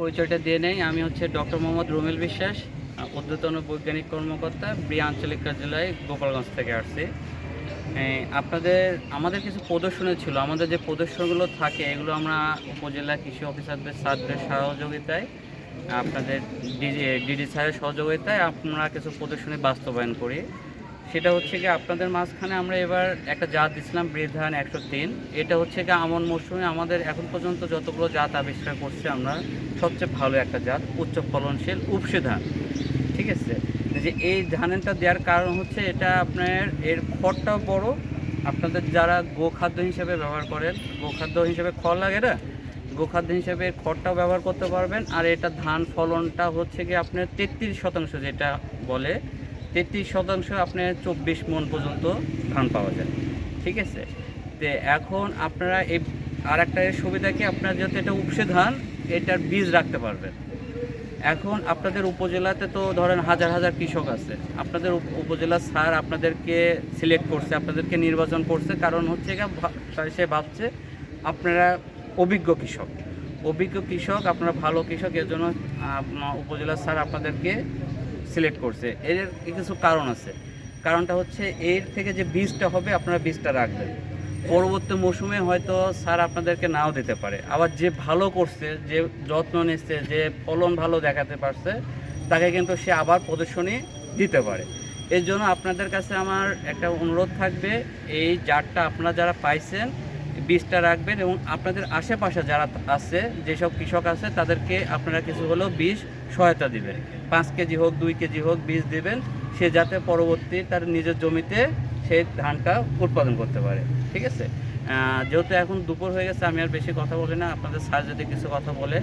পরিচয়টা দিয়ে নেই। আমি হচ্ছে ডক্টর মোহাম্মদ রুমেল বিশ্বাস অধ্যতন বৈজ্ঞানিক কর্মকর্তা ব্রি আঞ্চলিক কার্যালয়, গোপালগঞ্জ থেকে আসছি। আপনাদের, আমাদের কিছু প্রদর্শনী ছিল। আমাদের যে প্রদর্শনগুলো থাকে, এগুলো আমরা উপজেলা কৃষি অফিসারদের স্যারদের সহযোগিতায়, আপনাদের ডিডি স্যারের সহযোগিতায় আমরা কিছু প্রদর্শনী বাস্তবায়ন করি। সেটা হচ্ছে কি আপনাদের মাঝখানে আমরা এবার একটা জাত দিছিলাম বৃদ্ধায়ন একশো তিন। এটা হচ্ছে কি আমন মৌসুমে আমাদের এখন পর্যন্ত যতগুলো জাত আবিষ্কার করছি আমরা, সবচেয়ে ভালো একটা জাত, উচ্চ ফলনশীল উপসে ধান। ঠিক আছে? যে এই ধানটা দেওয়ার কারণ হচ্ছে এটা আপনার এর খড়টাও বড়। আপনাদের যারা গোখাদ্য হিসেবে ব্যবহার করেন, গোখাদ্য হিসেবে খড় লাগে না? গোখাদ্য হিসেবে খড়টাও ব্যবহার করতে পারবেন। আর এটা ধান ফলনটা হচ্ছে কি আপনার তেত্রিশ শতাংশ যেটা বলে তেত্রিশ শতাংশ আপনার চব্বিশ মন পর্যন্ত ধান পাওয়া যায়। ঠিক আছে? তো এখন আপনারা এই আর একটা সুবিধা কি? আপনারা যেহেতু এটা উপসে ধান, এটার বীজ রাখতে পারবেন। এখন আপনাদের উপজেলাতে তো ধরেন হাজার হাজার কৃষক আছে। আপনাদের উপ- উপজেলা স্যার আপনাদেরকে সিলেক্ট করছে, আপনাদেরকে নির্বাচন করছে। কারণ হচ্ছে সে ভাবছে, আপনারা অভিজ্ঞ কৃষক। অভিজ্ঞ কৃষক, আপনারা ভালো কৃষক এর জন্য উপজেলা স্যার আপনাদেরকে সিলেক্ট করছে। এর কিছু কারণ আছে। কারণটা হচ্ছে এর থেকে যে বীজটা হবে, আপনারা বীজটা রাখবেন। পরবর্তী মৌসুমে হয়তো স্যার আপনাদেরকে নাও দিতে পারে। আবার যে ভালো করছে, যে যত্ন নিচ্ছে, যে ফলন ভালো দেখাতে পারছে, তাকে কিন্তু সে আবার প্রদর্শনী দিতে পারে। এর জন্য আপনাদের কাছে আমার একটা অনুরোধ থাকবে, এই জারটা আপনারা যারা পাইছেন বীজটা রাখবেন এবং আপনাদের আশেপাশে যারা আছে, যেসব কৃষক আছে, তাদেরকে আপনারা কিছু হলেও বীজ সহায়তা দিবেন। পাঁচ কেজি হোক, দুই কেজি হোক বীজ দিবেন, সে যাতে পরবর্তী তার নিজের জমিতে সেই ধানটা উৎপাদন করতে পারে। ঠিক আছে? যেহেতু এখন দুপুর হয়ে গেছে, আমি আর বেশি কথা বলি না। আপনাদের স্যার যদি কিছু কথা বলে